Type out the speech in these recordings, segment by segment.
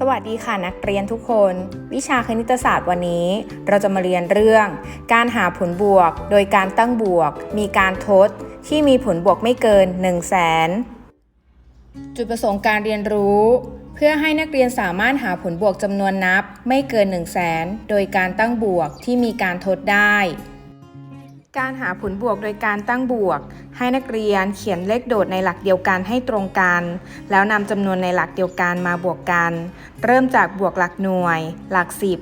สวัสดีค่ะนักเรียนทุกคน วิชาคณิตศาสตร์วันนี้ เราจะมาเรียนเรื่อง การหาผลบวก โดยการตั้งบวก มีการทด ที่มีผลบวกไม่เกิน 1 0 0 0 0แสนจุดประสงค์การเรียนรู้ เพื่อให้นักเรียนสามารถหาผลบวกจำนวนนับ ไม่เกิน 1 0 0 0 0แสนโดยการตั้งบวกที่มีการทดได้ การหาผลบวกโดยการตั้งบวก ให้นักเรียนเขียนเลขโดดในหลักเดียวกันให้ตรงกัน แล้วนำจำนวนในหลักเดียวกันมาบวกกัน เริ่มจากบวกหลักหน่วย หลักสิบ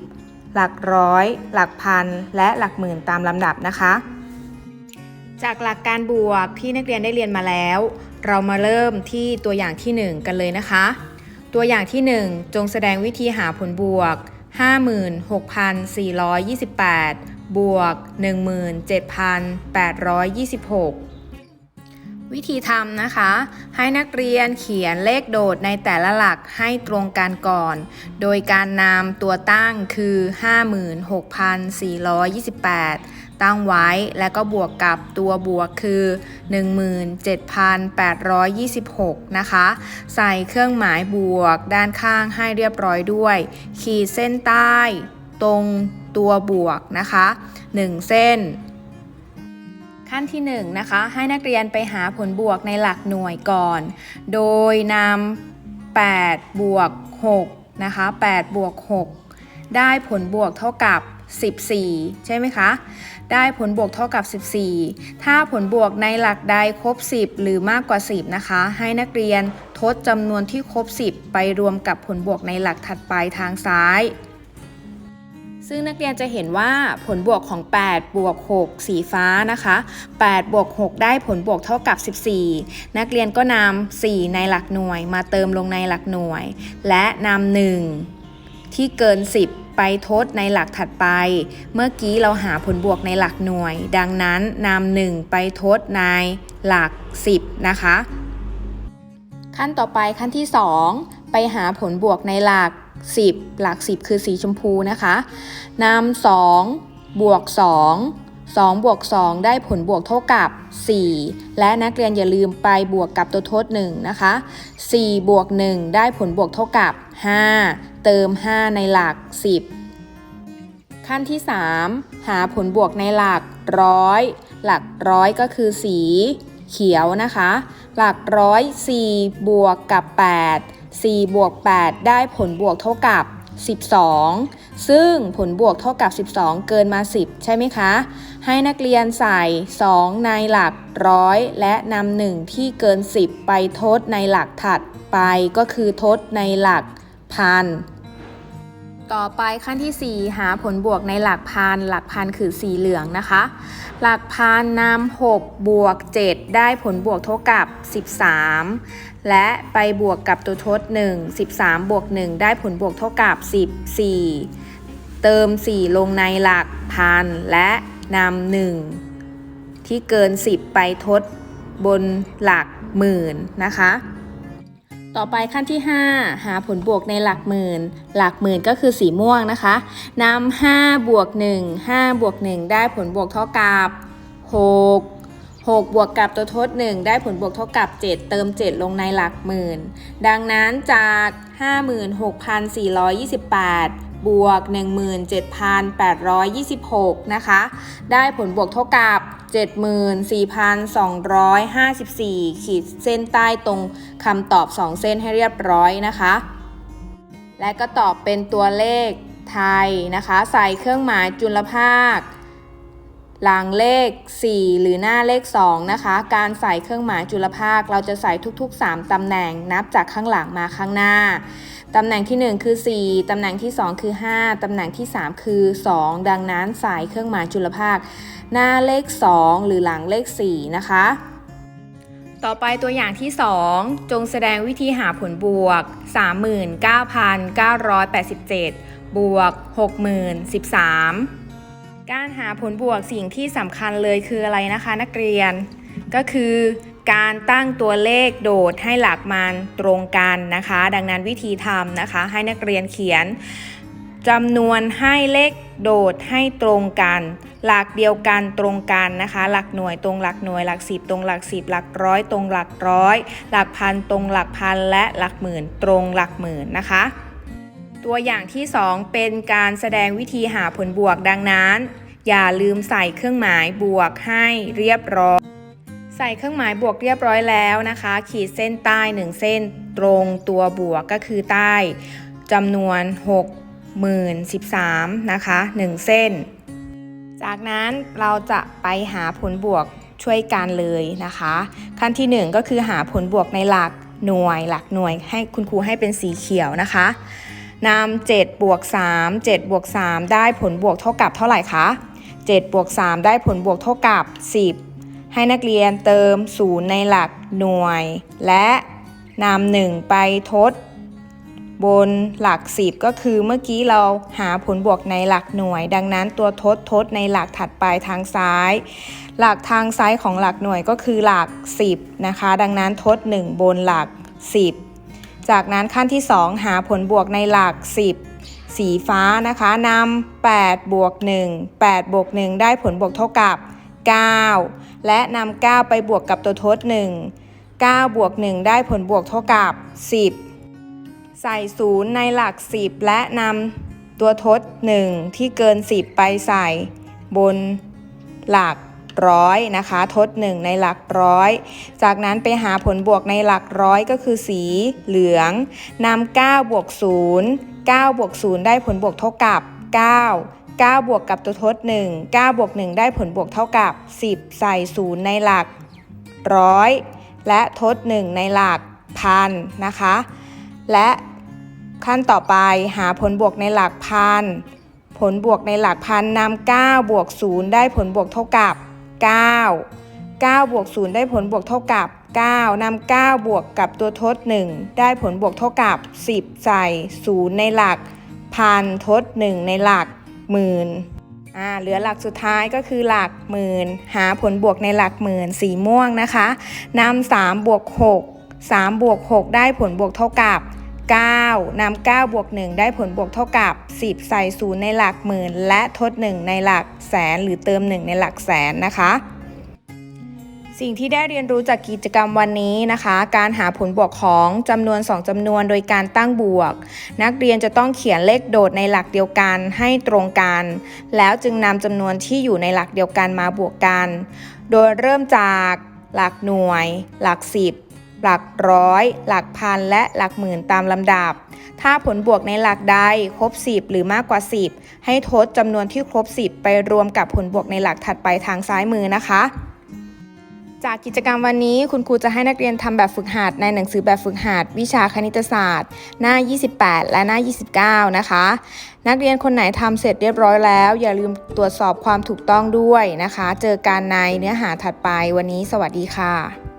หลักร้อย หลักพัน และหลักหมื่นตามลำดับนะคะ จากหลักการบวกที่นักเรียนได้เรียนมาแล้ว เรามาเริ่มที่ตัวอย่างที่ 1 กันเลยนะคะ ตัวอย่างที่ 1 จงแสดงวิธีหาผลบวก 56,428 บวก 17,826 วิธีทำนะคะ ให้นักเรียนเขียนเลขโดดในแต่ละหลักให้ตรงกันก่อน โดยการนำตัวตั้งคือ 56,428 ตั้งไว้แล้วก็บวกกับตัวบวกคือ 17,826 นะคะ ใส่เครื่องหมายบวกด้านข้างให้เรียบร้อยด้วย ขีดเส้นใต้ ตรงตัวบวกนะคะ 1 เส้น ขั้นที่1นะคะให้นักเรียนไปหาผลบวกในหลักหน่วยก่อน โดยนำ8บวก6นะคะ8บวก6ได้ผลบวกเท่ากับ 14 ใช่ไหมคะ ได้ผลบวกเท่ากับ 14 ถ้าผลบวกในหลักใดครบ 10 หรือมากกว่า 10 นะคะ ให้นักเรียนทดจำนวนที่ครบ 10 ไปรวมกับผลบวกในหลักถัดไปทางซ้าย ซึ่งนักเรียนจะเห็นว่าผลบวกของ 8 บวก 6 สีฟ้านะคะ 8 บวก 6 ได้ผลบวกเท่ากับ 14 นักเรียนก็นำ 4 ในหลักหน่วย มาเติมลงในหลักหน่วย และนำ 1 ที่เกิน 10 ไปทดในหลักถัดไป เมื่อกี้เราหาผลบวกในหลักหน่วย ดังนั้นนำ 1 ไปทดในหลัก 10 นะคะ ขั้นต่อไปขั้นที่ 2 ไปหาผลบวกในหลัก 10 หลัก 10 คือสีชมพูนะคะนำ2บวก 2 2บวก2ได้ผลบวกเท่ากับ 4 และนักเรียนอย่าลืมไปบวกกับตัวทด1นะคะ4บวก1ได้ผลบวกเท่ากับ 5 เติม 5 ในหลัก 10 ขั้นที่ 3 หาผลบวกในหลักร้อยหลักร้อยก็คือสีเขียวนะคะ หลักร้อย4บวกกับ 8 4 บวก 8 ได้ผลบวกเท่ากับ 12 ซึ่งผลบวกเท่ากับ 12 เกินมา 10 ใช่ไหมคะ ให้นักเรียนใส่ 2 ในหลักร้อยและนำ1ที่เกิน 10 ไปทดในหลักถัดไปก็คือทดในหลักพัน ต่อไปขั้นที่ 4 หาผลบวกในหลักพันหลักพันคือสีเหลืองนะคะ หลักพันนำ6บวก 7 ได้ผลบวกเท่ากับ 13 และไปบวกกับตัวทด 1 13 บวก 1 ได้ผลบวกเท่ากับ 14 เติม 4 ลงในหลักพันและนำ1ที่เกิน 10 ไปทดบนหลักหมื่นนะคะ ต่อไปขั้นที่ 5 หาผลบวกในหลักหมื่น หลักหมื่นก็คือสีม่วงนะคะนำ5บวก1 5บวก1ได้ผลบวกเท่ากับ 6 6 บวกกับตัวทด 1 ได้ผลบวกเท่ากับ 7 เติม 7 ลงในหลักหมื่น ดังนั้นจาก 56,428 บวก 17,826 นะคะ ได้ผลบวกเท่ากับ 74,254 ขีดเส้นใต้ตรงคำตอบ 2 เส้นให้เรียบร้อยนะคะ และก็ตอบเป็นตัวเลขไทยนะคะ ใส่เครื่องหมายจุลภาคหลังเลข 4 หรือหน้าเลข 2 นะคะ การใส่เครื่องหมายจุลภาค เราจะใส่ทุกๆ 3ตำแหน่งนับจากข้างหลังมาข้างหน้า ตำแหน่งที่ 1 คือ 4 ตำแหน่งที่ 2 คือ 5 ตำแหน่งที่ 3 คือ 2 ดังนั้นใส่เครื่องหมายจุลภาค หน้าเลข 2 หรือหลังเลข 4 นะคะ ต่อไปตัวอย่างที่ 2 จงแสดงวิธีหาผลบวก 39,987 บวก 6013 การหาผลบวกสิ่งที่สำคัญเลยคืออะไรนะคะนักเรียน ก็คือ การตั้งตัวเลขโดดให้หลักมันตรงกันนะคะ ดังนั้นวิธีทำนะคะ ให้นักเรียนเขียนจำนวนให้เลขโดดให้ตรงกัน หลักเดียวกันตรงกันนะคะ หลักหน่วยตรงหลักหน่วย หลักสิบตรงหลักสิบหลักร้อยตรงหลักร้อย หลักพันตรงหลักพันและหลักหมื่นตรงหลักหมื่นนะคะ ตัวอย่างที่ 2 เป็นการแสดงวิธีหาผลบวกดังนั้น อย่าลืมใส่เครื่องหมายบวกให้เรียบร้อย ใส่เครื่องหมายบวกเรียบร้อยแล้วนะคะ ขีดเส้นใต้ 1 เส้น ตรงตัวบวกก็คือใต้จำนวน 60,013นะคะ 1 เส้น จากนั้นเราจะไปหาผลบวกช่วยกันเลยนะคะ ขั้นที่ 1 ก็คือหาผลบวกในหลักหน่วยหลักหน่วยให้คุณครูให้เป็นสีเขียวนะคะนำ7บวก3 7บวก3ได้ผลบวกเท่ากับเท่าไหร่คะ7บวก3ได้ผลบวกเท่ากับ 10 ให้นักเรียนเติม0ในหลักหน่วย และนำ1ไปทด บนหลัก 10 ก็คือเมื่อกี้เราหาผลบวกในหลักหน่วย ดังนั้นตัวทดทดในหลักถัดไปทางซ้าย หลักทางซ้ายของหลักหน่วยก็คือหลัก 10 นะคะ ดังนั้นทด 1 บนหลัก 10 จากนั้นขั้นที่ 2 หาผลบวกในหลัก 10สีฟ้านะคะนำ8บวก1 8บวก1ได้ผลบวกเท่ากับ 9 และนำ9ไปบวกกับตัวทด 1 9 บวก 1 ได้ผลบวกเท่ากับ 10 ใส่ศูนย์ในหลัก 10 และนำตัวทด 1 ที่เกิน 10 ไปใส่บนหลักร้อยนะคะ ทด 1 ในหลักร้อย จากนั้นไปหาผลบวกในหลักร้อยก็คือสีเหลืองนำ9บวก0 9บวก0ได้ผลบวกเท่ากับ 9 9 บวกกับตัวทด 1 9 บวก 1 ได้ผลบวกเท่ากับ 10 ใส่ 0 ในหลักร้อยและทด 1 ในหลักพันนะคะ และขั้นต่อไปหาผลบวกในหลักพันผลบวกในหลักพันนำ9บวก 0 ได้ผลบวกเท่ากับ 9 9 บวก 0 ได้ผลบวกเท่ากับ 9 นำ 9 บวกกับตัวทด 1 ได้ผลบวกเท่ากับ 10 ใส่ 0 ในหลัก พันทด 1 ในหลัก หมื่นอ่าเหลือหลักสุดท้ายก็คือหลักหมื่น หาผลบวกในหลักหมื่นสีม่วงนะคะนำสามบวกหกสามบวกหกได้ผลบวกเท่ากับ9นำ9บวก 1 ได้ผลบวกเท่ากับ 10 ใส่ศูนย์ในหลักหมื่น และทด 1 ในหลักแสน หรือเติม 1 ในหลักแสนนะคะ สิ่งที่ได้เรียนรู้จากกิจกรรมวันนี้นะคะ การหาผลบวกของจำนวน 2จำนวนโดยการตั้งบวก นักเรียนจะต้องเขียนเลขโดดในหลักเดียวกันให้ตรงกัน แล้วจึงนำจำนวนที่อยู่ในหลักเดียวกันมาบวกกัน โดยเริ่มจากหลักหน่วย หลักสิบหลักร้อย หลักพัน และหลักหมื่นตามลำดับ ถ้าผลบวกในหลักใดครบ 10 หรือมากกว่า 10 ให้ทดจำนวนที่ครบ 10 ไปรวมกับผลบวกในหลักถัดไปทางซ้ายมือนะคะ จากกิจกรรมวันนี้คุณครูจะให้นักเรียนทำแบบฝึกหัดในหนังสือแบบฝึกหัดวิชาคณิตศาสตร์ หน้า 28 และหน้า 29 นะคะ นักเรียนคนไหนทำเสร็จเรียบร้อยแล้ว อย่าลืมตรวจสอบความถูกต้องด้วยนะคะ เจอกันในเนื้อหาถัดไปวันนี้ สวัสดีค่ะ